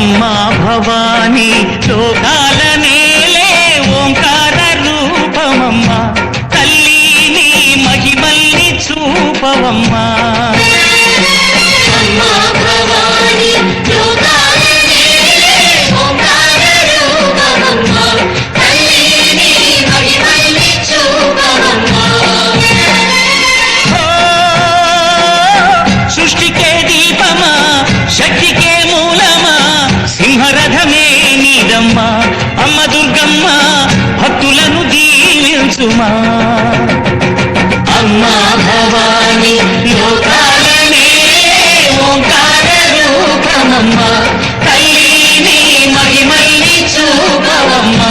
అమ్మా భవానీ శోకా భవాని లోకాలనే ఓంకార రూపమమ్మ తల్లి మహిమల్ని చూపవమ్మా.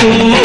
சும்மா